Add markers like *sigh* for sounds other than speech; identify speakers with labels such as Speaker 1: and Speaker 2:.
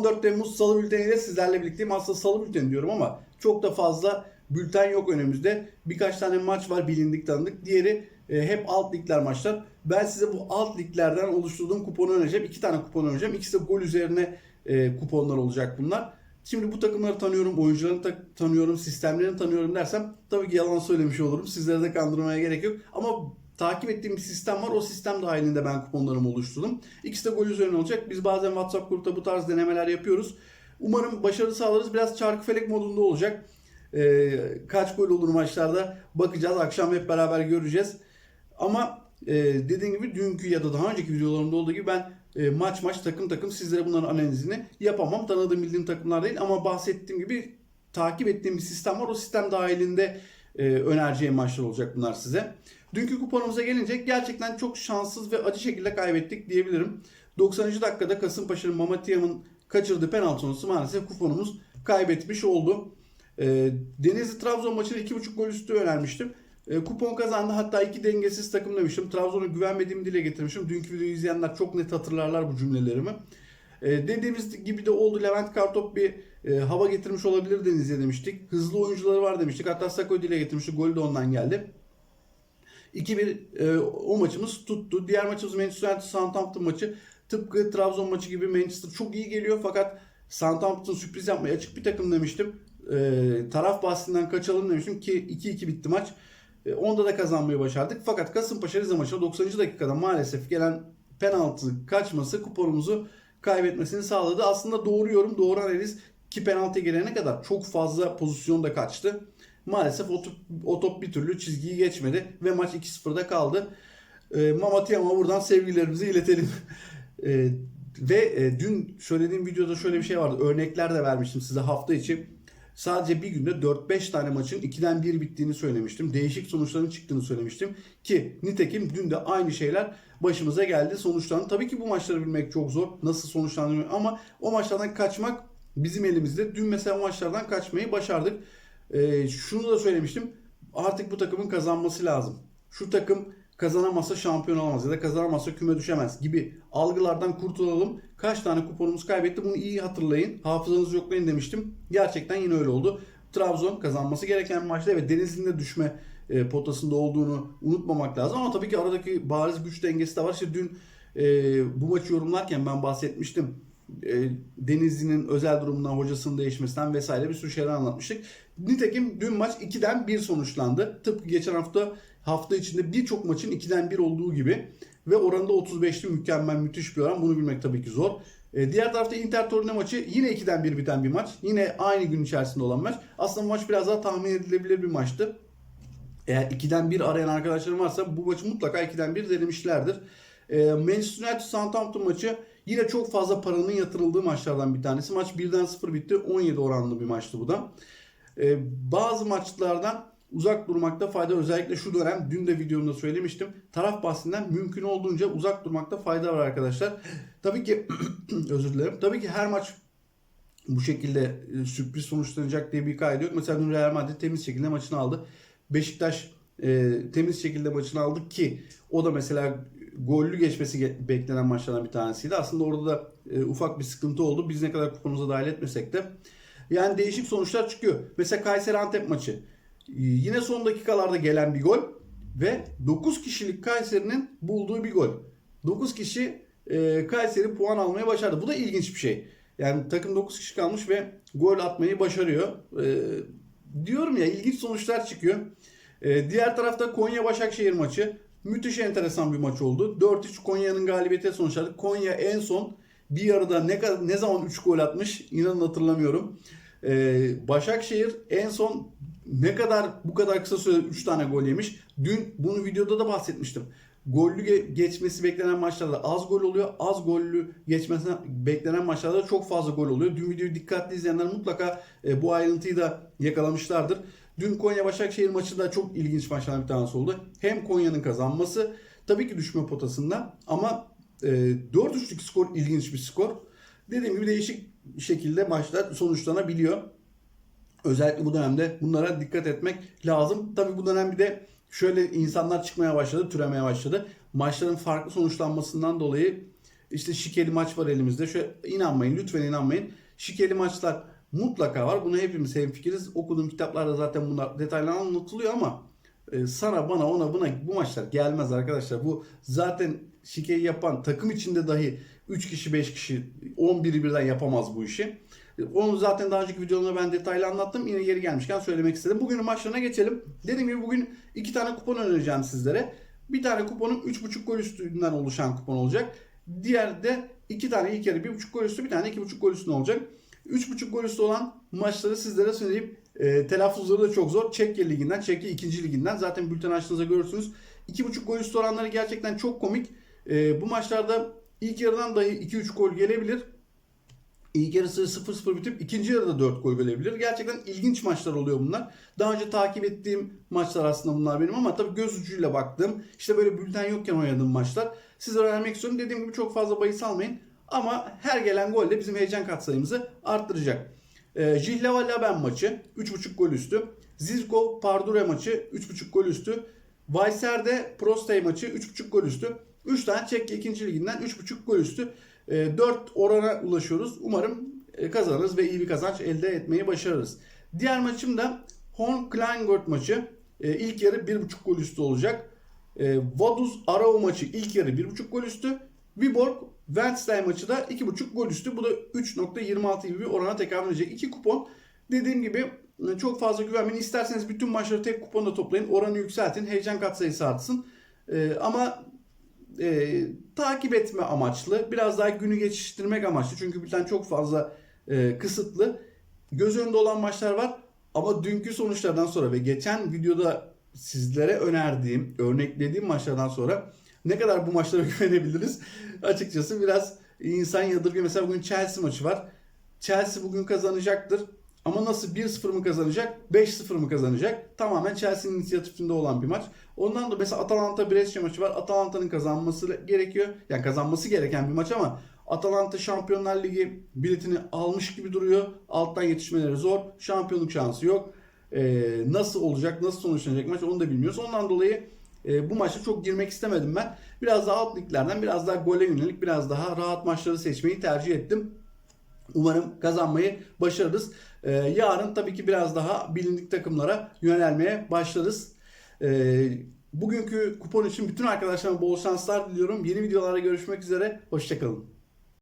Speaker 1: 14 Temmuz Salı bülteniyle sizlerle birlikteyim. Aslında Salı bülteni diyorum ama çok da fazla bülten yok önümüzde. Birkaç tane maç var bilindik tanıdık. Diğeri e, hep alt ligler maçlar. Ben size bu alt liglerden oluşturduğum kuponu önereceğim. İki tane kupon önereceğim. İkisi de gol üzerine e, kuponlar olacak bunlar. Şimdi bu takımları tanıyorum, oyuncularını ta- tanıyorum, sistemlerini tanıyorum dersem tabii ki yalan söylemiş olurum. Sizlere de kandırmaya gerek yok. Ama takip ettiğim bir sistem var. O sistem dahilinde ben kuponlarımı oluşturdum. İkisi de gol üzerine olacak. Biz bazen WhatsApp grupta bu tarz denemeler yapıyoruz. Umarım başarı sağlarız. Biraz çarkı felek modunda olacak. Ee, kaç gol olur maçlarda bakacağız. Akşam hep beraber göreceğiz. Ama e, dediğim gibi dünkü ya da daha önceki videolarımda olduğu gibi ben e, maç maç takım takım sizlere bunların analizini yapamam. Tanıdığım bildiğim takımlar değil ama bahsettiğim gibi takip ettiğim bir sistem var. O sistem dahilinde e, önereceğim maçlar olacak bunlar size. Dünkü kuponumuza gelince gerçekten çok şanssız ve acı şekilde kaybettik diyebilirim. 90. dakikada Kasımpaşa'nın Mamatiyam'ın kaçırdığı penaltı sonrası maalesef kuponumuz kaybetmiş oldu. E, Denizli Trabzon maçını 2.5 gol üstü önermiştim. E, kupon kazandı. Hatta iki dengesiz takım demiştim. Trabzon'a güvenmediğimi dile getirmişim. Dünkü videoyu izleyenler çok net hatırlarlar bu cümlelerimi. E, dediğimiz gibi de oldu. Levent Kartop bir e, hava getirmiş olabilir Denizli'ye demiştik. Hızlı oyuncuları var demiştik. Hatta Sako dile getirmiştik. Gol de ondan geldi. 2-1 e, o maçımız tuttu. Diğer maçımız Manchester United Southampton maçı. Tıpkı Trabzon maçı gibi Manchester çok iyi geliyor fakat Southampton sürpriz yapmaya açık bir takım demiştim. E, taraf bahsinden kaçalım demiştim ki 2-2 bitti maç. E, onda da kazanmayı başardık. Fakat Kasımpaşa Rize maçında 90. dakikada maalesef gelen penaltı kaçması kuponumuzu kaybetmesini sağladı. Aslında doğru yorum, doğru analiz ki penaltı gelene kadar çok fazla pozisyon da kaçtı. Maalesef o top, o top bir türlü çizgiyi geçmedi ve maç 2-0'da kaldı. E, Mamatiyam'a buradan sevgilerimizi iletelim. *laughs* E, ve e, dün söylediğim videoda şöyle bir şey vardı. Örnekler de vermiştim size hafta içi. Sadece bir günde 4-5 tane maçın 2'den 1 bittiğini söylemiştim. Değişik sonuçların çıktığını söylemiştim. Ki nitekim dün de aynı şeyler başımıza geldi. Sonuçlarını tabii ki bu maçları bilmek çok zor. Nasıl sonuçlandığını ama o maçlardan kaçmak bizim elimizde. Dün mesela o maçlardan kaçmayı başardık. Ee, şunu da söylemiştim. Artık bu takımın kazanması lazım. Şu takım kazanamazsa şampiyon olamaz ya da kazanamazsa küme düşemez gibi algılardan kurtulalım. Kaç tane kuponumuz kaybetti bunu iyi hatırlayın. Hafızanızı yoklayın demiştim. Gerçekten yine öyle oldu. Trabzon kazanması gereken maçta ve Denizli'nin de düşme e, potasında olduğunu unutmamak lazım. Ama tabii ki aradaki bariz güç dengesi de var. İşte dün e, bu maçı yorumlarken ben bahsetmiştim. E, Denizli'nin özel durumundan, hocasının değişmesinden vesaire bir sürü şeyler anlatmıştık. Nitekim dün maç 2'den 1 sonuçlandı. Tıpkı geçen hafta hafta içinde birçok maçın 2'den 1 olduğu gibi ve oranında 35'li mükemmel müthiş bir oran. Bunu bilmek tabii ki zor. E, diğer tarafta Inter Torino maçı yine 2'den 1 biten bir maç. Yine aynı gün içerisinde olan maç. Aslında maç biraz daha tahmin edilebilir bir maçtı. Eğer 2'den 1 arayan arkadaşlarım varsa bu maçı mutlaka 2'den 1 denemişlerdir. E, Manchester United Southampton maçı yine çok fazla paranın yatırıldığı maçlardan bir tanesi. Maç 1'den 0 bitti. 17 oranlı bir maçtı bu da. E, bazı maçlardan uzak durmakta fayda özellikle şu dönem dün de videomda söylemiştim. Taraf bahsinden mümkün olduğunca uzak durmakta fayda var arkadaşlar. Tabii ki *clears throat* özür dilerim. Tabii ki her maç bu şekilde e, sürpriz sonuçlanacak diye bir kaydı yok. Mesela dün Real Madrid temiz şekilde maçını aldı. Beşiktaş e, temiz şekilde maçını aldı ki o da mesela gollü geçmesi ge- beklenen maçlardan bir tanesiydi. Aslında orada da e, ufak bir sıkıntı oldu. Biz ne kadar kuponumuza dahil etmesek de. Yani değişik sonuçlar çıkıyor. Mesela Kayseri Antep maçı. Ee, Yine son dakikalarda gelen bir gol ve 9 kişilik Kayseri'nin bulduğu bir gol. 9 kişi e, Kayseri puan almaya başardı. Bu da ilginç bir şey. Yani takım 9 kişi kalmış ve gol atmayı başarıyor. E, diyorum ya ilginç sonuçlar çıkıyor. E, diğer tarafta Konya Başakşehir maçı. Müthiş enteresan bir maç oldu. 4-3 Konya'nın galibiyeti sonuçladı. Konya en son bir yarıda ne ne zaman 3 gol atmış inanın hatırlamıyorum. Ee, Başakşehir en son ne kadar bu kadar kısa sürede 3 tane gol yemiş. Dün bunu videoda da bahsetmiştim. Gollü ge- geçmesi beklenen maçlarda az gol oluyor. Az gollü geçmesi beklenen maçlarda çok fazla gol oluyor. Dün videoyu dikkatli izleyenler mutlaka e, bu ayrıntıyı da yakalamışlardır. Dün Konya Başakşehir maçı da çok ilginç maçlardan bir tanesi oldu. Hem Konya'nın kazanması tabii ki düşme potasında ama e, 4-3'lük skor ilginç bir skor. Dediğim gibi değişik şekilde maçlar sonuçlanabiliyor. Özellikle bu dönemde bunlara dikkat etmek lazım. Tabii bu dönem bir de şöyle insanlar çıkmaya başladı, türemeye başladı. Maçların farklı sonuçlanmasından dolayı İşte şikeli maç var elimizde. Şöyle inanmayın lütfen inanmayın. Şikeli maçlar mutlaka var. Buna hepimiz hemfikiriz. Okuduğum kitaplarda zaten bunlar detaylı anlatılıyor ama e, sana bana ona buna bu maçlar gelmez arkadaşlar. Bu zaten şikeyi yapan takım içinde dahi 3 kişi 5 kişi 11'i birden yapamaz bu işi. E, Onu zaten daha önceki videolarımda ben detaylı anlattım. Yine yeri gelmişken söylemek istedim. Bugünün maçlarına geçelim. Dediğim gibi bugün iki tane kupon önereceğim sizlere. Bir tane kuponum 3.5 gol üstünden oluşan kupon olacak. Diğer de iki tane ilk yarı 1.5 gol üstü bir tane 2.5 gol üstüne olacak. 3.5 gol üstü olan maçları sizlere söyleyeyim. E, telaffuzları da çok zor. Çekya Ligi'nden, Çekya 2. Liginden. Zaten bülten açtığınızda görürsünüz. 2.5 gol üstü oranları gerçekten çok komik. E, bu maçlarda ilk yarıdan dahi 2-3 gol gelebilir. İlk yarısı 0-0 bitip ikinci yarıda 4 gol gelebilir. Gerçekten ilginç maçlar oluyor bunlar. Daha önce takip ettiğim maçlar aslında bunlar benim ama tabii göz ucuyla baktım. İşte böyle bülten yokken oynadığım maçlar. Size öğrenmek istiyorum. Dediğim gibi çok fazla bahis almayın. Ama her gelen gol de bizim heyecan katsayımızı arttıracak. E, Jihlava Laben maçı 3.5 gol üstü. Zizko Pardure maçı 3.5 gol üstü. Weisserde Prostey maçı 3.5 gol üstü. 3 tane Çekya 2. liginden 3.5 gol üstü. 4 orana ulaşıyoruz. Umarım e, kazanırız ve iyi bir kazanç elde etmeyi başarırız. Diğer maçım da Horn Kleingurt maçı. E, İlk yarı 1.5 gol üstü olacak. E, Vaduz Arao maçı ilk yarı 1.5 gol üstü. Viborg Wednesday maçı da 2.5 gol üstü. Bu da 3.26 gibi bir orana tekabül edecek. İki kupon. Dediğim gibi e, çok fazla güvenmeyin. İsterseniz bütün maçları tek kuponda toplayın. Oranı yükseltin. Heyecan katsayısı artsın. E, ama e, takip etme amaçlı. Biraz daha günü geçiştirmek amaçlı. Çünkü bülten çok fazla e, kısıtlı. Göz önünde olan maçlar var. Ama dünkü sonuçlardan sonra ve geçen videoda sizlere önerdiğim, örneklediğim maçlardan sonra ne kadar bu maçlara *laughs* güvenebiliriz? Açıkçası biraz insan yadırgıyor. Mesela bugün Chelsea maçı var. Chelsea bugün kazanacaktır. Ama nasıl 1-0 mı kazanacak, 5-0 mı kazanacak? Tamamen Chelsea'nin inisiyatifinde olan bir maç. Ondan da mesela Atalanta Brescia maçı var. Atalanta'nın kazanması gerekiyor. Yani kazanması gereken bir maç ama Atalanta Şampiyonlar Ligi biletini almış gibi duruyor. Alttan yetişmeleri zor. Şampiyonluk şansı yok. Ee, nasıl olacak, nasıl sonuçlanacak maç onu da bilmiyoruz. Ondan dolayı e, bu maça çok girmek istemedim ben. Biraz daha alt liglerden, biraz daha gole yönelik, biraz daha rahat maçları seçmeyi tercih ettim. Umarım kazanmayı başarırız. Ee, yarın tabii ki biraz daha bilindik takımlara yönelmeye başlarız. Ee, bugünkü kupon için bütün arkadaşlarıma bol şanslar diliyorum. Yeni videolarda görüşmek üzere. Hoşçakalın.